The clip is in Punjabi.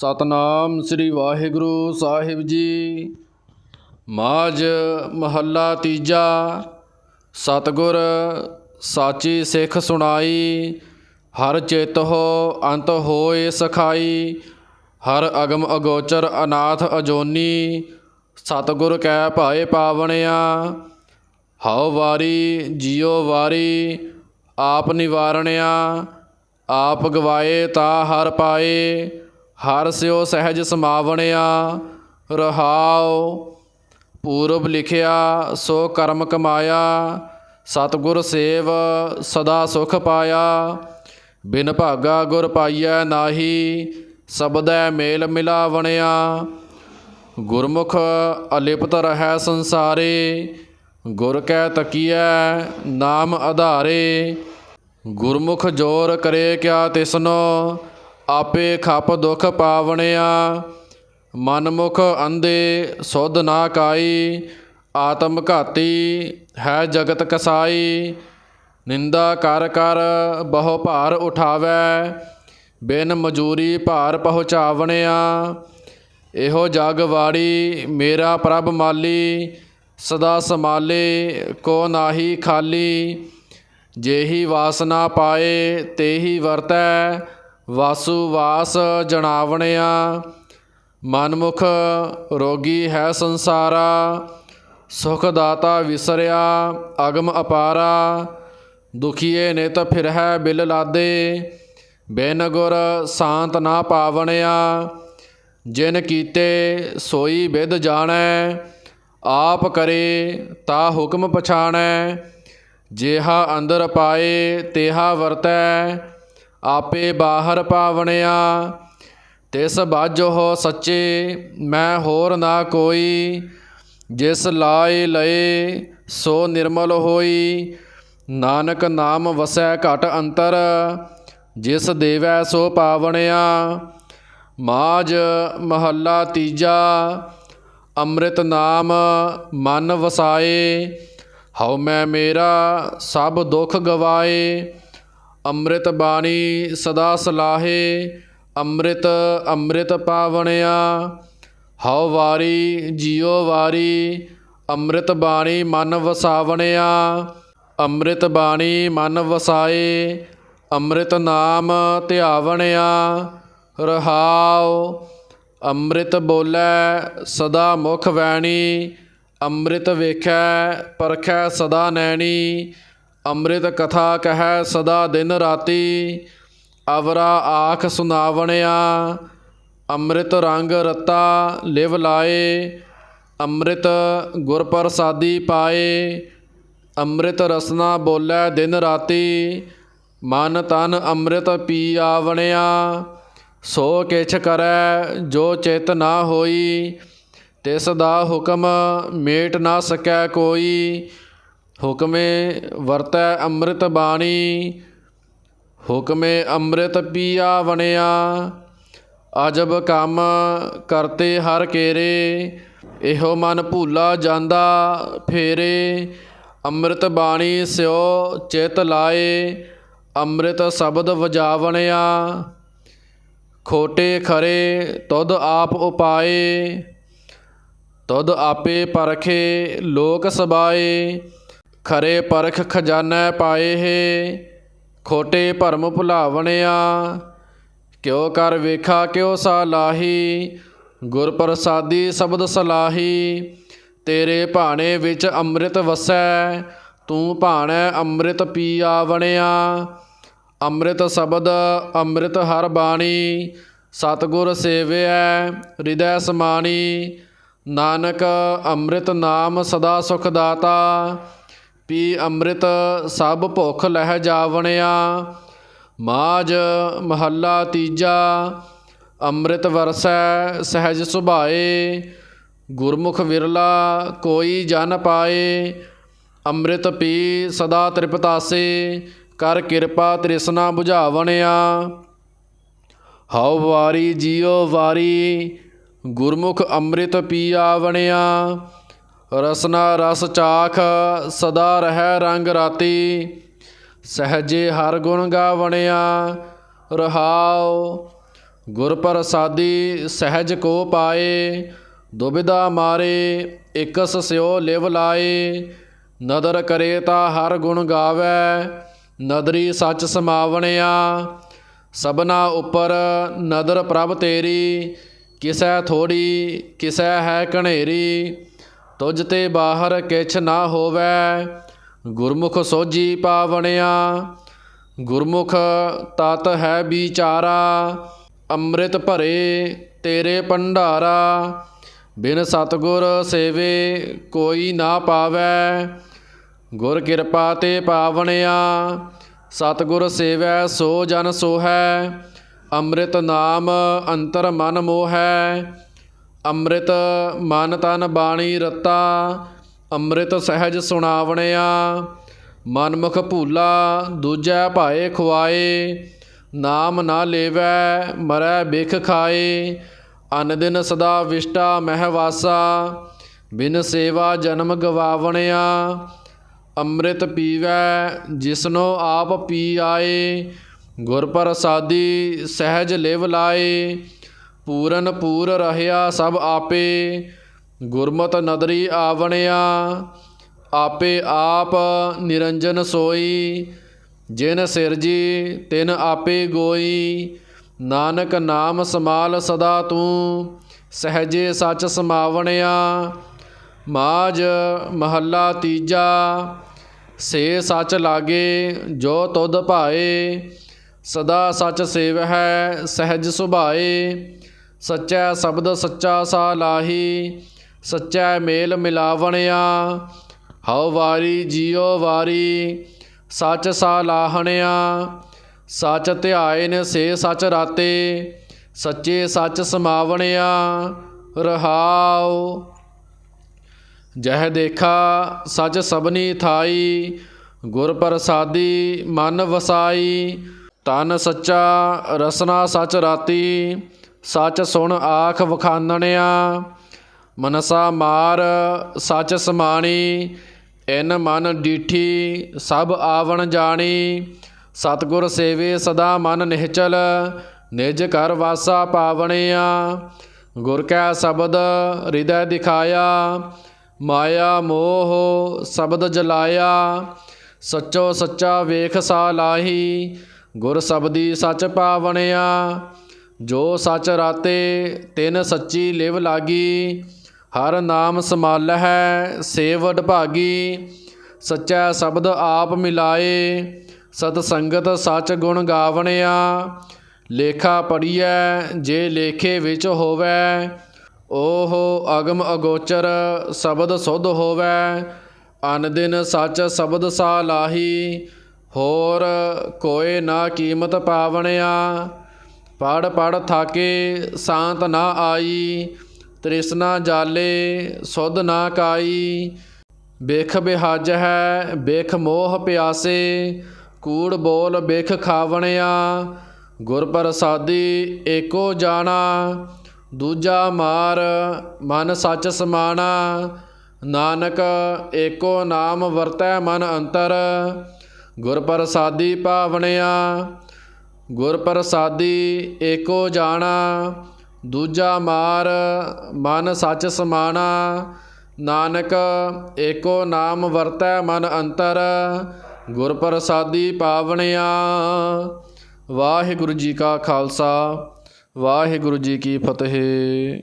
ਸਤਨਾਮ ਸ੍ਰੀ ਵਾਹਿਗੁਰੂ ਸਾਹਿਬ ਜੀ। ਮਾਝ ਮਹੱਲਾ ਤੀਜਾ, ਸਤਗੁਰ ਸਾਚੀ ਸਿੱਖ ਸੁਣਾਈ, ਹਰ ਚਿਤ ਹੋ ਅੰਤ ਹੋਏ ਸਖਾਈ, ਹਰ ਅਗਮ ਅਗੋਚਰ ਅਨਾਥ ਅਜੋਨੀ, ਸਤਗੁਰ ਕੈ ਭਾਏ ਪਾਵਣਿਆ। ਹਉ ਵਾਰੀ ਜਿਉ ਵਾਰੀ ਆਪ ਨਿਵਾਰਣਿਆ, ਆਪ ਗਵਾਏ ਤਾ ਹਰ ਪਾਏ। ਹਰ ਸਿਓ ਸਹਿਜ ਸਮਾਵਣਿਆ, ਰਹਾਉ, ਪੂਰਬ ਲਿਖਿਆ, ਸੋ ਕਰਮ ਕਮਾਇਆ, ਸਤਿਗੁਰ ਸੇਵ ਸਦਾ ਸੁਖ ਪਾਇਆ। ਬਿਨ ਭਾਗਾ ਗੁਰ ਪਾਈਐ ਨਾਹੀ, ਸਬਦੈ ਮੇਲ ਮਿਲਾਵਣਿਆ। ਗੁਰਮੁਖ ਅਲਿਪਤ ਰਹੈ ਸੰਸਾਰੇ, ਗੁਰ ਕੈ ਤਕੀਐ ਨਾਮ ਆਧਾਰੇ। ਗੁਰਮੁਖ ਜੋਰ ਕਰੇ ਕਿਆ ਤਿਸਨੋ ਆਪੇ ਖਪ ਦੁਖ ਪਾਵਣਿਆ, ਮਨਮੁਖ ਅੰਧੇ ਸੁਧ ਨਾ ਕਾਈ, ਆਤਮ ਘਾਤੀ ਹੈ ਜਗਤ ਕਸਾਈ, ਨਿੰਦਾ ਕਰ ਕਰ ਬਹੁ ਭਾਰ ਉਠਾਵੈ, ਬਿਨ ਮਜੂਰੀ ਭਾਰ ਪਹੁੰਚਾਵਣਿਆ। ਇਹੋ ਜਗ ਵਾੜੀ ਮੇਰਾ ਪ੍ਰਭ ਮਾਲੀ, ਸਦਾ ਸਮਾਲੇ ਕੋ ਨਾਹੀ ਖਾਲੀ। ਜੇਹੀ ਵਾਸਨਾ ਪਾਏ ਤੇਹੀ ਵਰਤੈ ਵਾਸੂ ਵਾਸ ਜਣਾਵਣਿਆ ਮਨਮੁਖ ਰੋਗੀ ਹੈ ਸੰਸਾਰਾ ਸੁਖ ਦਾਤਾ ਵਿਸਰਿਆ, ਅਗਮ ਅਪਾਰਾ, ਦੁਖੀਏ ਨਿਤ ਫਿਰ ਹੈ ਬਿਲ ਲਾਦੇ, ਬਿਨ ਗੁਰ ਸ਼ਾਂਤ ਨਾ ਪਾਵਣਿਆ, ਜਿਨ ਕੀਤੇ ਸੋਈ ਵਿਦ ਜਾਣੈ, ਆਪ ਕਰੇ ਤਾ ਹੁਕਮ ਪਛਾਣੈ, ਜਿਹਾ ਅੰਦਰ ਪਾਏ ਤੇਹਾ ਵਰਤੈ ਆਪੇ ਬਾਹਰ ਪਾਵਣਿਆ। ਤਿਸ ਬਾਝੋ ਸੱਚੇ, ਮੈਂ ਹੋਰ ਨਾ ਕੋਈ। ਜਿਸ ਲਾਏ ਲਏ, ਸੋ ਨਿਰਮਲ ਹੋਈ। ਨਾਨਕ ਨਾਮ ਵਸੈ ਘਟ ਅੰਤਰ, ਜਿਸ ਦੇਵੈ ਸੋ ਪਾਵਣਿਆ। ਮਾਝ ਮਹੱਲਾ ਤੀਜਾ, ਅੰਮ੍ਰਿਤ ਨਾਮ ਮਨ ਵਸਾਏ। ਹਉ ਮੈਂ ਮੇਰਾ, ਸਭ ਦੁੱਖ ਗਵਾਏ। ਅੰਮ੍ਰਿਤ ਬਾਣੀ ਸਦਾ ਸਲਾਹੇ, ਅੰਮ੍ਰਿਤ ਅੰਮ੍ਰਿਤ ਪਾਵਣਿਆ। ਹਉ ਵਾਰੀ, ਜਿਉ ਵਾਰੀ, ਅੰਮ੍ਰਿਤ ਬਾਣੀ ਮਨ ਵਸਾਵਣਿਆ। ਅੰਮ੍ਰਿਤ ਬਾਣੀ ਮਨ ਵਸਾਏ, ਅੰਮ੍ਰਿਤ ਨਾਮ ਧਿਆਵਣਿਆ। ਰਹਾਉ, ਅੰਮ੍ਰਿਤ ਬੋਲੇ ਸਦਾ ਮੁਖ ਵੈਣੀ, ਅੰਮ੍ਰਿਤ ਵੇਖੈ ਪਰਖੈ ਸਦਾ ਨੈਣੀ। ਅੰਮ੍ਰਿਤ ਕਥਾ ਕਹੈ ਸਦਾ ਦਿਨ ਰਾਤੀ, ਅਵਰਾ ਆਖ ਸੁਨਾਵਣਿਆ, ਅੰਮ੍ਰਿਤ ਰੰਗ ਰਤਾ ਲਿਵ ਲਾਏ, ਅੰਮ੍ਰਿਤ ਗੁਰ ਪ੍ਰਸਾਦੀ ਪਾਏ, ਅੰਮ੍ਰਿਤ ਰਸਨਾ ਬੋਲੇ ਦਿਨ ਰਾਤੀ, ਮਨ ਤਨ ਅੰਮ੍ਰਿਤ ਪੀ ਆਵਣਿਆ, ਸੋ ਕਿਛ ਕਰੈ ਜੋ ਚਿਤ ਨਾ ਹੋਈ, ਤਿਸ ਦਾ ਹੁਕਮ ਮੇਟ ਨਾ ਸਕੈ ਕੋਈ ਹੁਕਮੇ ਵਰਤੈ ਅੰਮ੍ਰਿਤ ਬਾਣੀ, ਹੁਕਮੇ ਅੰਮ੍ਰਿਤ ਪੀਆ ਬਣਿਆ ਅਜਬ ਕੰਮ ਕਰਤੇ ਹਰ ਕੇਰੇ, ਇਹੋ ਮਨ ਭੂਲਾ ਜਾਂਦਾ ਫੇਰੇ। ਅੰਮ੍ਰਿਤ ਬਾਣੀ ਸਿਓ ਚਿਤ ਲਾਏ, ਅੰਮ੍ਰਿਤ ਸ਼ਬਦ ਵਜਾਵਣਿਆ। ਖੋਟੇ ਖਰੇ ਤੁਧ ਆਪ ਉਪਾਏ, ਤੁਧ ਆਪੇ ਪਰਖੇ ਲੋਕ ਸਬਾਏ। ਖਰੇ ਪਰਖ ਖਜ਼ਾਨਾ ਪਾਏ ਹੈ, ਖੋਟੇ ਭਰਮ ਭੁਲਾਵਣਿਆ। ਕਿਉ ਕਰ ਵੇਖਾ, ਕਿਉ ਸਾਲਾਹੀ ਗੁਰ ਪ੍ਰਸਾਦੀ ਸ਼ਬਦ ਸਲਾਹੀ। ਤੇਰੇ ਭਾਣੇ ਵਿੱਚ ਅੰਮ੍ਰਿਤ ਵਸੈ, ਤੂੰ ਭਾਣੈ ਅੰਮ੍ਰਿਤ ਪੀ ਆਵਣਿਆ। ਅੰਮ੍ਰਿਤ ਸ਼ਬਦ, ਅੰਮ੍ਰਿਤ ਹਰ ਬਾਣੀ, ਸਤਿਗੁਰ ਸੇਵਿਐ, ਹਿਰਦੈ ਸਮਾਣੀ। ਨਾਨਕ ਅੰਮ੍ਰਿਤ ਨਾਮ ਸਦਾ ਸੁਖ ਦਾਤਾ। ਪੀ ਅੰਮ੍ਰਿਤ ਸਭ ਭੁੱਖ ਲਹਿ ਜਾਵਣਿਆ, ਮਾਝ ਮਹੱਲਾ ਤੀਜਾ, ਅੰਮ੍ਰਿਤ ਵਰਸੈ ਸਹਿਜ ਸੁਭਾਏ, ਗੁਰਮੁਖ ਵਿਰਲਾ ਕੋਈ ਜਨ ਪਾਏ, ਅੰਮ੍ਰਿਤ ਪੀ ਸਦਾ ਤ੍ਰਿਪਤਾਸੇ, ਕਰ ਕਿਰਪਾ ਤ੍ਰਿਸ਼ਨਾ 부ਝਾਵਣਿਆ ਹਉ ਵਾਰੀ ਜਿਉ ਵਾਰੀ, ਗੁਰਮੁਖ ਅੰਮ੍ਰਿਤ ਪੀ ਆਵਣਿਆ ਰਸਨਾ ਰਸ ਚਾਖ, ਸਦਾ ਰਹਿ ਰੰਗ ਰਾਤੀ। ਸਹਜੇ ਹਰ ਗੁਣ ਗਾਵਣਿਆ, ਰਹਾਉ। ਗੁਰ ਪ੍ਰਸਾਦੀ ਸਹਿਜ ਕੋ ਪਾਏ, ਦੁਬਿਧਾ ਮਾਰੇ, ਇਕਸ ਸਿਓ ਲਿਵ ਲਾਏ। ਨਦਰ ਕਰੇ ਤਾ ਹਰ ਗੁਣ ਗਾਵੇ, ਨਦਰੀ ਸੱਚ ਸਮਾਵਣਿਆ। ਸਭਨਾ ਉੱਪਰ ਨਦਰ ਪ੍ਰਭ ਤੇਰੀ, ਕਿਸੈ ਥੋੜੀ, ਕਿਸੈ ਹੈ ਕਣੇਰੀ ਤੁਝ ਤੇ ਬਾਹਰ ਕਿਛ ਨਾ ਹੋਵੇ, ਗੁਰਮੁਖ ਸੋਜੀ ਪਾਵਣਿਆ। ਗੁਰਮੁਖ ਤਤ ਹੈ ਵਿਚਾਰਾ, ਅੰਮ੍ਰਿਤ ਭਰੇ ਤੇਰੇ ਭੰਡਾਰਾ। ਬਿਨ ਸਤਗੁਰ ਸੇਵੇ ਕੋਈ ਨਾ ਪਾਵੈ। ਗੁਰ ਕਿਰਪਾ ਤੇ ਪਾਵਣਿਆ, ਸਤਗੁਰ ਸੇਵੈ ਸੋ ਜਨ ਸੋਹੈ। ਅੰਮ੍ਰਿਤ ਨਾਮ ਅੰਤਰ ਮਨ ਮੋਹੈ। ਅੰਮ੍ਰਿਤ ਮਨ ਤਨ ਬਾਣੀ ਰਤਾ, ਅੰਮ੍ਰਿਤ ਸਹਿਜ ਸੁਣਾਵਣਿਆ, ਮਨਮੁਖ ਭੂਲਾ ਦੂਜੈ ਭਾਏ ਖੁਆਏ, ਨਾਮ ਨਾ ਲੇਵੈ ਮਰੈ ਬਿਖ ਖਾਏ, ਅਨ ਦਿਨ ਸਦਾ ਵਿਸ਼ਟਾ ਮਹਿ ਵਾਸਾ, ਬਿਨ ਸੇਵਾ ਜਨਮ ਗਵਾਵਣਿਆ, ਅੰਮ੍ਰਿਤ ਪੀਵੈ ਜਿਸਨੋ ਆਪ ਪੀ ਆਏ, ਗੁਰ ਪ੍ਰਸਾਦੀ ਸਹਿਜ ਲਿਵ ਲਾਏ ਪੂਰਨ ਪੂਰ ਰਹਿਆ ਸਭ ਆਪੇ, ਗੁਰਮਤ ਨਦਰੀ ਆਵਣਿਆ, ਆਪੇ ਆਪ ਨਿਰੰਜਨ ਸੋਈ, ਜਿਨ ਸਿਰਜੀ ਤਿਨ ਆਪੇ ਗੋਈ, ਨਾਨਕ ਨਾਮ ਸਮਾਲ ਸਦਾ ਤੂੰ, ਸਹਜੇ ਸੱਚ ਸਮਾਵਣਿਆ ਮਾਜ ਮਹੱਲਾ ਤੀਜਾ, ਸੇ ਸੱਚ ਲਾਗੇ ਜੋ ਤੁਧ ਭਾਏ, ਸਦਾ ਸੱਚ ਸੇਵ ਹੈ ਸਹਿਜ ਸੁਭਾਏ। ਸੱਚਾ ਸ਼ਬਦ ਸੱਚਾ ਸਾ ਲਾਹੀ, ਸੱਚਾ ਮੇਲ ਮਿਲਾਵਣਿਆ। ਹਉ ਵਾਰੀ ਜੀਉ ਵਾਰੀ, ਸੱਚ ਸਾ ਲਾਹਣਿਆ। ਸੱਚ ਧਿਆਇਨ ਸੇ ਸੱਚ ਰਾਤੇ, ਸੱਚੇ ਸੱਚ ਸਮਾਵਣਿਆ। ਰਹਾਉ। ਜਹ ਦੇਖਾ ਸੱਚ ਸਭਨੀ ਥਾਈ, ਗੁਰ ਪ੍ਰਸਾਦੀ ਮਨ ਵਸਾਈ। ਤਨ ਸੱਚਾ ਰਸਨਾ ਸੱਚ ਰਾਤੀ ਸੱਚ ਸੁਣ ਆਖ ਵਖਾਨਣਿਆ, ਮਨਸਾ ਮਾਰ ਸੱਚ ਸਮਾਣੀ, ਇਨ ਮਨ ਡੀਠੀ ਸਭ ਆਵਣ ਜਾਣੀ। ਸਤਗੁਰ ਸੇਵੇ ਸਦਾ ਮਨ ਨਿਹਚਲ, ਨਿਜ ਕਰ ਵਾਸਾ ਪਾਵਣਿਆ। ਗੁਰ ਕੈ ਸ਼ਬਦ ਹਿਰਦੈ ਦਿਖਾਇਆ, ਮਾਇਆ ਮੋਹ ਸ਼ਬਦ ਜਲਾਇਆ। ਸੱਚੋ ਸੱਚਾ ਵੇਖ ਸਾ ਲਾਹੀ, ਗੁਰ ਸਬਦੀ ਸੱਚ ਪਾਵਣਿਆ। ਜੋ ਸੱਚ ਰਾਤੇ ਤਿਨ ਸੱਚੀ ਲਿਵ ਲਾਗੀ, ਹਰ ਨਾਮ ਸਮਾਲਹਿ ਸੇਵ ਭਾਗੀ ਸੱਚਾ ਸ਼ਬਦ ਆਪ ਮਿਲਾਏ, ਸਤ ਸੰਗਤ ਸੱਚ ਗੁਣ ਗਾਵਣਿਆ। ਲੇਖਾ ਪੜੀਐ ਜੇ ਲੇਖੇ ਵਿੱਚ ਹੋਵੇ, ਓਹੋ ਅਗਮ ਅਗੋਚਰ ਸ਼ਬਦ ਸੁਧ ਹੋਵੇ। ਅਨ ਦਿਨ ਸੱਚ ਸ਼ਬਦ ਸਾ ਲਾਹੀ, ਹੋਰ ਕੋਏ ਨਾ ਕੀਮਤ ਪਾਵਣਿਆ। ਪੜ ਪੜ ਥਾਕੇ ਸ਼ਾਂਤ ਨਾ ਆਈ, ਤ੍ਰਿਸ਼ਨਾ ਜਾਲੇ ਸੁਧ ਨਾ ਕਾਈ। ਬਿਖ ਬਿਹਾਜ ਹੈ ਬਿਖ ਮੋਹ ਪਿਆਸੇ, ਕੂੜ ਬੋਲ ਬਿਖ ਖਾਵਣਿਆ। ਗੁਰ ਪ੍ਰਸਾਦੀ ਏਕੋ ਜਾਣਾ, ਦੂਜਾ ਮਾਰ ਮਨ ਸੱਚ ਸਮਾਣਾ। ਨਾਨਕ ਏਕੋ ਨਾਮ ਵਰਤੈ ਮਨ ਅੰਤਰ ਗੁਰ ਪ੍ਰਸਾਦੀ ਪਾਵਣਿਆ। ਗੁਰ ਪ੍ਰਸਾਦੀ ਏਕੋ ਜਾਣਾ, ਦੂਜਾ ਮਾਰ, ਮਨ ਸੱਚ ਸਮਾਣਾ। ਨਾਨਕ, ਏਕੋ ਨਾਮ ਵਰਤੈ ਮਨ ਅੰਤਰ ਗੁਰ ਪ੍ਰਸਾਦੀ ਪਾਵਣਿਆ। ਵਾਹਿਗੁਰੂ ਜੀ ਕਾ ਖਾਲਸਾ, ਵਾਹਿਗੁਰੂ ਜੀ ਕੀ ਫਤਿਹ।